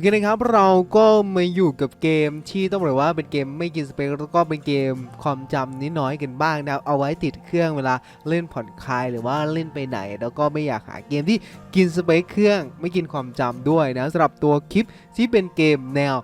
อเคนะครับเราก็มาอยู่กับเกมที่ต้องบอกว่าเป็นเกมไม่กินสเปคแล้วก็เป็นเกมความจำนิดน้อยกันบ้างนะเอาไว้ติดเครื่องเวลาเล่นผ่อนคลายหรือว่าเล่นไปไหน แล้วก็ไม่อยากหาเกมที่กินสเปคเครื่องไม่กินความจำด้วยนะสำหรับตัวคลิป ที่เป็นเกมแนว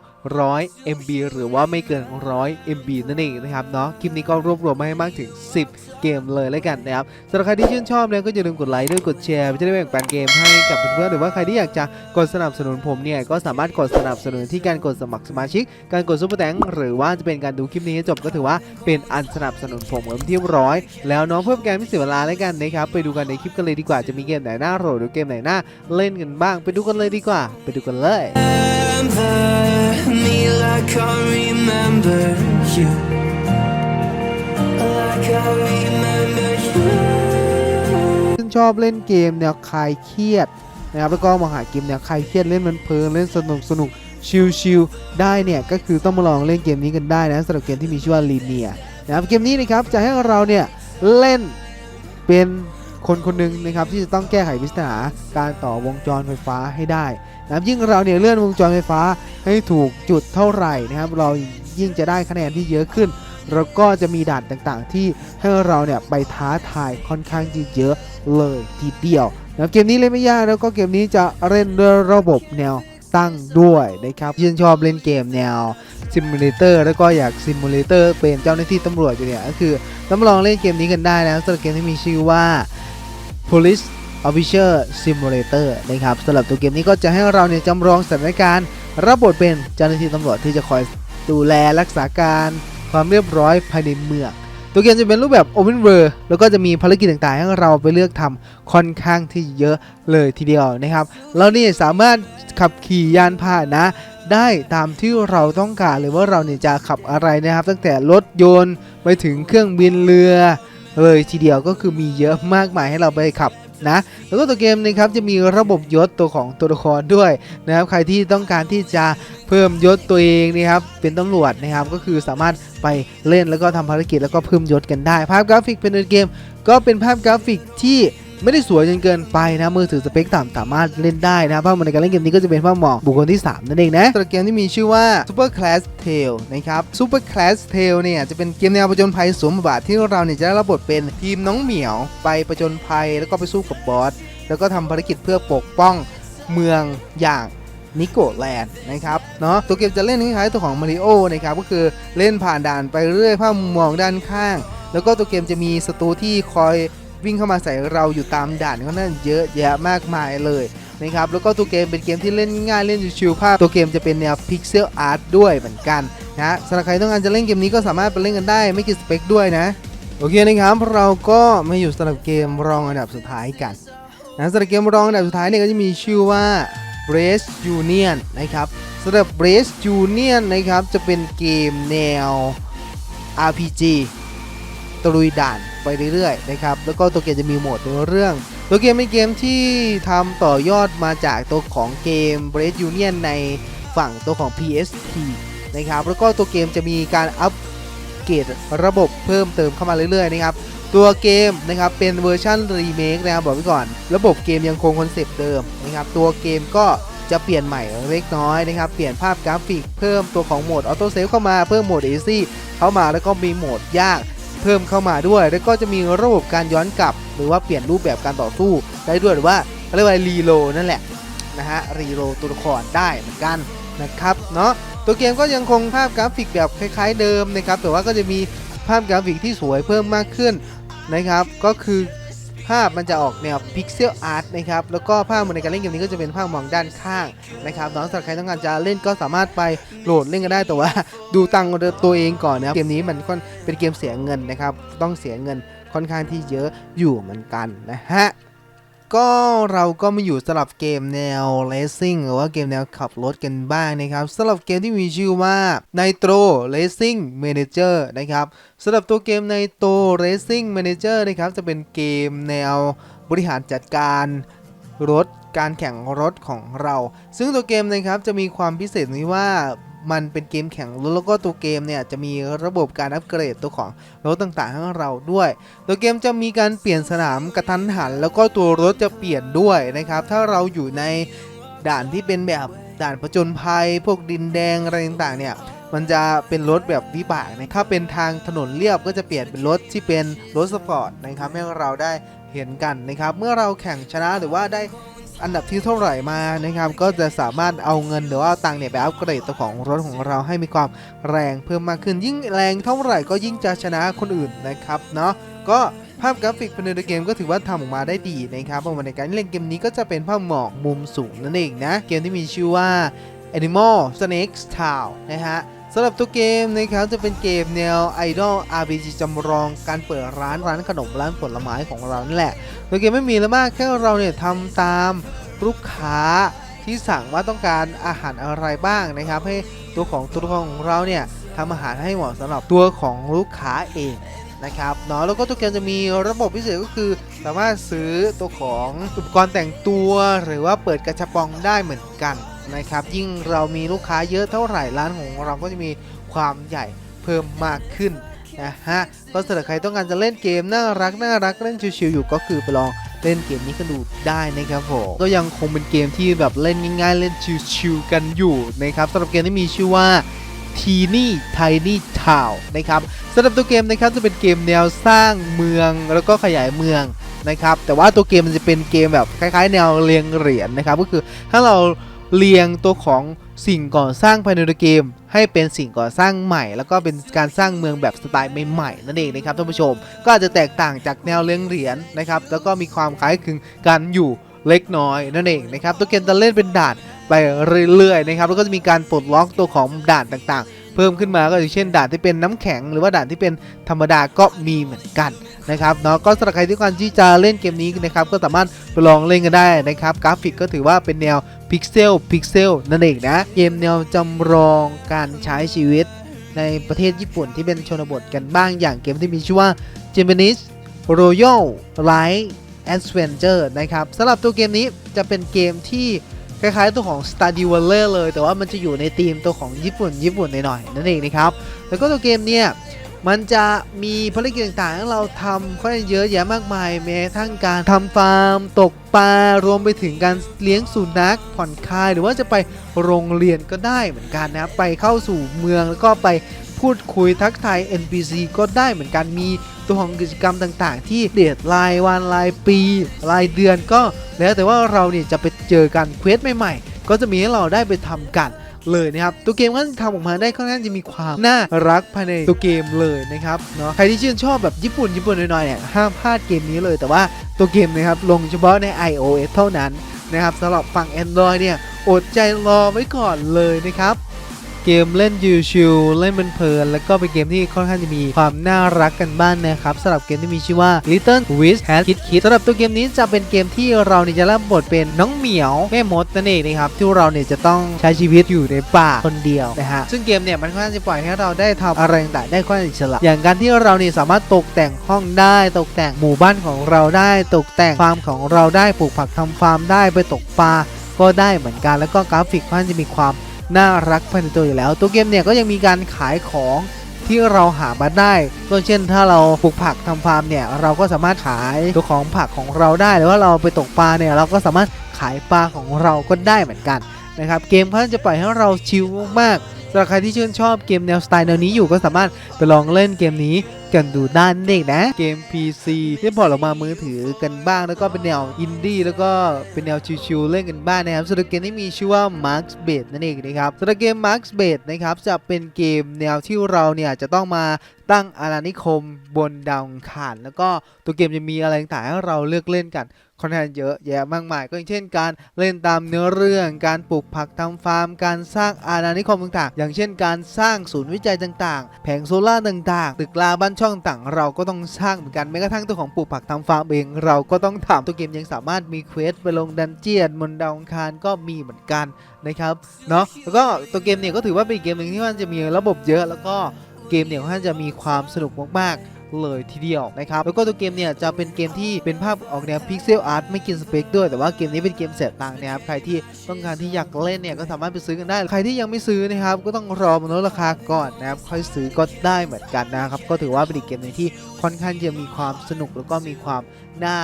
100 MB หรือว่าไม่เกิน 100 MB นั่นเองนะครับเนาะคลิปนี้ก็รวบรวมมาให้มากถึง 10 เกมเลยแล้วกันนะครับสำหรับใครที่ชื่นชอบเนี่ยก็อย่าลืมกดไลค์ด้วยกดแชร์จะได้แบ่งปันเกมให้กับเพื่อนๆหรือว่าใครที่อยากจะกดสนับสนุนผมเนี่ยก็สามารถกดสนับสนุนที่การกดสมัครสมาชิก การกดซุปเปอร์แตงหรือว่าจะเป็นการดูคลิปนี้ให้จบก็ถือว่าเป็นอันสนับสนุนผมเต็มที่ร้อยแล้วเน้องเพื่อเป็นการไม่เสียเวลาแล้วกันนะครับไปดูกันในคลิปกันเลยดีกว่าจะมีเกมไหนน่าโหลดหรือเกมไหนน่าเล่นกันบ้าง ไปดูกันเลยดีกว่า ไปดูกันเลย remember me like I remember you. Like I remember you. ซึ่งชอบเล่นเกมแนวคลายเครียดนะครับแล้วก็มาหาเกมแนวคลายเครียดเล่นมันเพลินเล่นสนุกสนุกชิลๆได้เนี่ยก็คือต้องมาลองเล่นเกมนี้กันได้นะสำหรับเกมที่มีชื่อว่าลีเนียนะครับเกมนี้นะครับจะให้เราเนี่ยเล่นเป็น คนคนหนึ่งนะครับที่จะต้องแก้ไขปริศนาการต่อวงจรไฟฟ้าให้ได้นะครับยิ่งเราเนี่ยเลื่อนวงจรไฟฟ้าให้ถูกจุดเท่าไหร่นะครับ เรายิ่งจะได้คะแนนที่เยอะขึ้นแล้วก็จะมีด่านต่างๆ ที่ให้เราเนี่ยไปท้าทายค่อนข้างที่เยอะเลยทีเดียวนะเกมนี้เล่นไม่ยากแล้วก็เกมนี้จะเล่นด้วยระบบแนวตั้งด้วยนะครับชื่นชอบเล่นเกมแนวซิมูเลเตอร์แล้วก็อยากซิมูเลเตอร์เป็นเจ้าหน้าที่ตำรวจอยู่เนี่ยก็คือต้องลองเล่นเกมนี้กันได้นะสำหรับเกมที่มีชื่อว่า Police Officer Simulator นะครับสำหรับตัวเกมนี้ก็จะให้เราเนี่ยจำลองสถานการณ์รับบทเป็นเจ้าหน้าที่ตำรวจที่จะคอยดูแลรักษาการความเรียบร้อยภายในเมืองตัวเกมจะเป็นรูปแบบ Open World แล้วก็จะมีภารกิจต่างๆ ให้เราไปเลือกทำค่อนข้างที่เยอะเลยทีเดียวนะครับเรานี่สามารถขับขี่ยานพาหนะ ได้ตามที่เราต้องการหรือว่าเราเนี่ยจะขับอะไรนะครับ ตั้งแต่รถยนต์ไปถึงเครื่องบินเรือ เลยทีเดียวก็คือมีเยอะมากมายให้เราไปขับนะแล้วก็ตัวเกมนะครับจะมีระบบยศตัวของตัวละครด้วยนะครับใครที่ต้องการที่จะเพิ่มยศตัวเองนะครับเป็นตำรวจนะครับก็คือสามารถไปเล่นแล้วก็ทำภารกิจแล้วก็เพิ่มยศกันได้ ภาพกราฟิกเป็นเกม ก็เป็นภาพกราฟิกที่ ไม่ได้สวยจนเกินไปนะมือถือสเปคต่ำสามารถเล่นได้นะภาพในการเล่นเกมนี้ก็จะเป็นภาพหมอกบุคคลที่ 3 นั่นเองนะตัวเกมที่มีชื่อว่า Super Class Tale นะครับ Super Class Tale เนี่ยจะเป็นเกมแนวประจนภัยสวมบทบาทที่เราเนี่ยจะได้รับบทเป็นทีมน้องเหมียวไปประจนภัยแล้วก็ไปสู้กับบอสแล้วก็ทำภารกิจเพื่อปกป้องเมืองอย่างนิโกแลนด์นะครับเนาะตัวเกมจะเล่นคล้ายๆตัวของมาริโอนะครับก็คือเล่นผ่านด่านไปเรื่อยภาพมุมมองด้านข้าง แล้วก็ตัวเกมจะมีศัตรูที่คอย วิ่งเข้ามาใส่เราอยู่ตามด่านก็นั่นเยอะแยะมากมายเลยนะครับแล้วก็ตัวเกมเป็นเกมที่เล่นง่ายเล่นชิวๆภาพตัวเกมจะเป็นแนวพิกเซลอาร์ตด้วยเหมือนกันนะสำหรับใครต้องการจะเล่นเกมนี้ก็สามารถไปเล่นกันได้ไม่กี่สเปคด้วยนะโอเคนะครับเราก็มาอยู่สำหรับเกมรองอันดับสุดท้ายกันนะสำหรับเกมรองอันดับสุดท้ายเนี่ยก็จะมีชื่อว่า Brace Union นะครับสำหรับ Brace Union นะครับจะเป็นเกมแนว RPG ตะลุยด่านไปเรื่อยๆนะครับแล้วก็ตัวเกมจะมีโหมดในเรื่อง ตัวเกมเป็นเกมที่ทำต่อยอดมาจากตัวของเกม Bread Union ในฝั่งตัวของ PSP นะครับแล้วก็ตัวเกมจะมีการอัปเกรดระบบเพิ่มเติมเข้ามาเรื่อยๆนะครับตัวเกมนะครับเป็นเวอร์ชันรีเมคนะครับบอกไว้ก่อน ระบบเกมยังคงคอนเซปต์เดิมนะครับตัวเกมก็จะเปลี่ยนใหม่เล็กน้อยนะครับ เปลี่ยนภาพกราฟิกเพิ่มตัวของโหมดออโต้เซฟเข้ามาเพิ่มโหมด Easy เข้ามาแล้วก็มีโหมดยาก เพิ่มเข้ามาด้วย แล้วก็จะมีระบบการย้อนกลับ หรือว่าเปลี่ยนรูปแบบการต่อสู้ได้ด้วยหรือว่าเรียกว่ารีโหลนั่นแหละนะฮะรีโหลตัวละครได้เหมือนกันนะครับเนาะตัวเกมก็ยังคงภาพกราฟิกแบบคล้ายๆเดิมนะครับแต่ว่าก็จะมีภาพกราฟิกที่สวยเพิ่มมากขึ้นนะครับ ก็คือ ภาพมันจะออกแนวพิกเซลอาร์ตนะครับ แล้วก็ภาพในการเล่นเกมนี้ก็จะเป็นภาพมองด้านข้างนะครับน้องสำหรับใครต้องการจะเล่นก็สามารถไปโหลดเล่นกันได้แต่ว่า ดูตังตัวเองก่อนนะเกมนี้มันค่อนเป็นเกมเสียเงินนะครับ ต้องเสียเงินค่อนข้างที่เยอะอยู่เหมือนกันนะฮะ ก็เราก็มาอยู่สลับเกมแนว Racing หรือว่าเกมแนวขับรถกันบ้างนะครับสำหรับเกมที่มีชื่อว่า Nitro Racing Manager นะครับสำหรับตัวเกมในตัว Racing Manager นะครับจะเป็นเกมแนวบริหารจัดการรถการแข่งรถของเรา ซึ่งตัวเกมนะครับจะมีความพิเศษตรงที่ว่า มันเป็นเกมแข่งรถแล้วก็ตัวเกมเนี่ยจะมีระบบการอัปเกรดตัวของรถต่างๆให้เราด้วย ตัวเกมจะมีการเปลี่ยนสนามกระทันหัน แล้วก็ตัวรถจะเปลี่ยนด้วยนะครับ ถ้าเราอยู่ในด่านที่เป็นแบบด่านผจญภัย พวกดินแดงอะไรต่างๆเนี่ยมันจะเป็นรถแบบวิบากนะถ้าเป็นทางถนนเรียบก็จะเปลี่ยนเป็นรถที่เป็นรถสปอร์ตนะครับให้เราได้เห็นกันนะครับ เมื่อเราแข่งชนะหรือว่าได้ อันดับที่เท่าไหร่มานะครับ ก็จะสามารถเอาเงินหรือว่าตังค์เนี่ยไปอัปเกรดตัวของรถของเราให้มีความแรงเพิ่มมากขึ้น ยิ่งแรงเท่าไหร่ก็ยิ่งจะชนะคนอื่นนะครับเนาะก็ภาพกราฟิกภายในเกมก็ถือว่าทำออกมาได้ดีนะครับเพราะว่าในการเล่นเกมนี้ก็จะเป็นภาพหมอกมุมสูงนั่นเองนะ เกมที่มีชื่อว่า Animal Snakes Town นะฮะ สำหรับตัวเกมนะครับจะเป็นเกมแนว Idol RPG จำลองการเปิดร้านร้านขนมร้านผลไม้ของเรานั่นแหละตัวเกมไม่มีแล้วมากแค่เราเนี่ยทำตามลูกค้าที่สั่งว่าต้องการอาหารอะไรบ้างนะครับ ให้ตัวของตัวของเราเนี่ยทำอาหารให้เหมาะสำหรับตัวของลูกค้าเองนะครับเนาะแล้วก็ตัวเกมจะมีระบบพิเศษก็คือ สามารถซื้อตัวของอุปกรณ์แต่งตัวหรือว่าเปิดกระชับปองได้เหมือนกัน นะครับ ยิ่งเรามีลูกค้าเยอะเท่าไหร่ร้านของเราก็จะมีความใหญ่เพิ่มมากขึ้นนะฮะก็สำหรับใครต้องการจะเล่นเกมน่ารักน่ารักเล่นชิวๆอยู่ก็คือไปลองเล่นเกมนี้กันดูได้นะครับผมก็ยังคงเป็นเกมที่แบบเล่นง่ายๆ เล่นชิวๆกันอยู่นะครับสำหรับเกมที่มีชื่อว่า Teeny Tiny Town นะครับสำหรับตัวเกมนะครับจะเป็นเกมแนวสร้างเมืองแล้วก็ขยายเมืองนะครับแต่ว่าตัวเกมมันจะเป็นเกมแบบคล้ายๆ แนวเรียงเหรียญนะครับก็คือถ้าเรา เรียงตัวของสิ่งก่อสร้างภายในเกม ให้เป็นสิ่งก่อสร้างใหม่ แล้วก็เป็นการสร้างเมืองแบบสไตล์ใหม่ๆนั่นเองนะครับท่านผู้ชม ก็อาจจะแตกต่างจากแนวเรียงเหรียญนะครับแล้วก็มีความคล้ายคลึงกันอยู่เล็กน้อยนั่นเองนะครับตัวเกมจะเล่นเป็นด่านไปเรื่อยๆนะครับแล้วก็จะมีการปลดล็อกตัวของด่านต่างๆ เพิ่มขึ้นมาก็อย่างเช่นด่านที่เป็นน้ำแข็ง หรือว่าด่านที่เป็นธรรมดาก็มีเหมือนกันนะครับเนาะก็สำหรับใครที่ต้องการที่จะเล่นเกมนี้นะครับก็สามารถไปลองเล่นกันได้นะครับกราฟิกก็ถือว่าเป็นแนวพิกเซลพิกเซลนั่นเองนะเกมแนวจำลองการใช้ชีวิตในประเทศญี่ปุ่นที่เป็นชนบทกันบ้างอย่างเกมที่มีชื่อว่า Japanese Royal Light Adventure นะครับสำหรับตัวเกมนี้จะเป็นเกมที่ คล้ายๆตัวของ Stardew Valley เลย แต่ว่ามันจะอยู่ในธีมตัวของญี่ปุ่น ญี่ปุ่นหน่อยๆนั่นเองนะครับ แล้วก็ตัวเกมเนี่ยมันจะมีภารกิจต่างๆให้เราทำค่อนข้างเยอะแยะมากมายแม้ทั้งการทำฟาร์ม ตกปลารวมไปถึงการเลี้ยงสุนัขผ่อนคลาย หรือว่าจะไปโรงเรียนก็ได้เหมือนกันนะครับไปเข้าสู่เมืองแล้วก็ไปพูดคุยทักทาย NPC ก็ได้เหมือนกันมี ตัวของกิจกรรมต่างๆ ที่เดทรายวันรายปี รายเดือนก็แล้วแต่ว่าเราเนี่ยจะไปเจอกันเควสใหม่ ๆ ก็จะมีให้เราได้ไปทำกันเลยนะครับตัวเกมก็ทำออกมาได้ค่อนข้างจะมีความน่ารักภายในตัวเกมเลยนะครับเนาะใครที่ชื่นชอบแบบญี่ปุ่นญี่ปุ่นหน่อยๆเนี่ยห้ามพลาดเกมนี้เลย แต่ว่าตัวเกมนะครับลงเฉพาะใน iOS เท่านั้นนะครับสำหรับฝั่ง Android เนี่ยอดใจรอไว้ก่อนเลยนะครับ เกมเล่นยูชิลเล่นเพลินแล้วก็เป็นเกมที่ค่อนข้างจะมีความน่ารักกันบ้างนะครับสำหรับเกมที่มีชื่อว่า Little Wish Has Kid Kid สำหรับตัวเกมนี้จะเป็นเกมที่เราเนี่ยจะรับบทเป็นน้องเหมียวแม่มดนั่นเองนะครับที่เราเนี่ยจะต้องใช้ชีวิตอยู่ในป่าคนเดียวนะฮะซึ่งเกมเนี่ยมันค่อนข้างจะปล่อยให้เราได้ทำอะไรต่างๆได้ค่อนข้างอิสระอย่างการที่เราเนี่ยสามารถตกแต่งห้องได้ตกแต่งหมู่บ้านของเราได้ตกแต่งฟาร์มของเราได้ปลูกผักทำฟาร์มได้ไปตกปลาก็ได้เหมือนกันแล้วก็กราฟิกค่อนข้างจะมีความ น่ารักภายในตัวอยู่แล้ว ตัวเกมเนี่ยก็ยังมีการขายของที่เราหามาได้ก็เช่นถ้าเราปลูกผักทำฟาร์มเนี่ยเราก็สามารถขายตัวของผักของเราได้ หรือว่าเราไปตกปลาเนี่ยเราก็สามารถขายปลาของเราก็ได้เหมือนกันนะครับเกมเขาจะปล่อยให้เราชิลมากๆสำหรับใครที่ชื่นชอบเกมแนวสไตล์แนวนี้อยู่ก็สามารถไปลองเล่นเกมนี้ กันดูด้านเด็กนะ เกม PC ที่พอร์ตออกมามือถือกันบ้าง แล้วก็เป็นแนวอินดี้แล้วก็เป็นแนวชิวๆเล่นกันบ้างนะครับสำหรับเกมที่มีชื่อว่า Marks b a t นั่นเองนะครับสำหรับเกม Marks b a t นะครับจะเป็นเกมแนวที่เราเนี่ยจะต้องมาตั้งอาณานิคมบนดาวขานแล้วก็ตัวเกมจะมีอะไรต่างๆให้เราเลือกเล่นกัน ค่อนข้างเยอะแยะมากมาย ก็อย่างเช่นการเล่นตามเนื้อเรื่อง การปลูกผักทำฟาร์ม การสร้างอาณานิคมต่างๆ อย่างเช่น การสร้างศูนย์วิจัยต่างๆ แผงโซล่าต่างๆ ตึกลาบ้านช่องต่างเราก็ต้องสร้างเหมือนกันแม้กระทั่งตัวของปลูกผักทำฟาร์มเอง เราก็ต้องทำตัวเกมยังสามารถมีเควสไปลงดันเจียนบนดาวอังคารก็มีเหมือนกันนะครับเนาะแล้วก็ตัวเกมเนี่ยก็ถือว่าเป็นเกมหนึ่งที่มันจะมีระบบเยอะแล้วก็เกมเนี่ยค่อนข้างจะมีความสนุกมากๆ เลยทีเดียวนะครับแล้วก็ตัวเกมเนี่ยจะเป็นเกมที่เป็นภาพออกแนวพิกเซลอาร์ตไม่กินสเปคด้วยแต่ว่าเกมนี้เป็นเกมเสียตังค์นะครับใครที่ต้องการที่อยากเล่นเนี่ยก็สามารถไปซื้อกันได้ ใครที่ยังไม่ซื้อนะครับก็ต้องรอมันลดราคาก่อนนะครับค่อยซื้อก็ได้เหมือนกันนะครับก็ถือว่าเป็นอีกเกมหนึงที่ค่อนข้างจะมีความสนุกแล้วก็มีความ น่า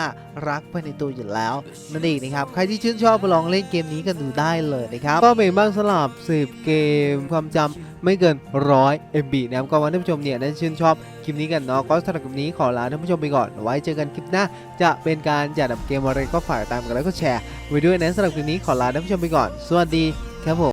รักภายในตัวอยู่แล้วนั่นเองนะครับใครที่ชื่นชอบไปลองเล่นเกมนี้กันดูได้เลยนะครับก็เป็นบ้างสลับ10เกมความจำไม่เกิน100 MB นะครับก็วันท่านผู้ชมเนี่ยได้ชื่นชอบคลิปนี้กันเนาะก็สำหรับคลิปนี้ขอลาท่านผู้ชมไปก่อนไว้เจอกันคลิปหน้า จะเป็นการจัดอันดับเกมอะไรก็ฝากตามกันแล้วก็แชร์ไว้ด้วยนะสำหรับคลิปนี้ขอลาท่านผู้ชมไปก่อน สวัสดีครับผม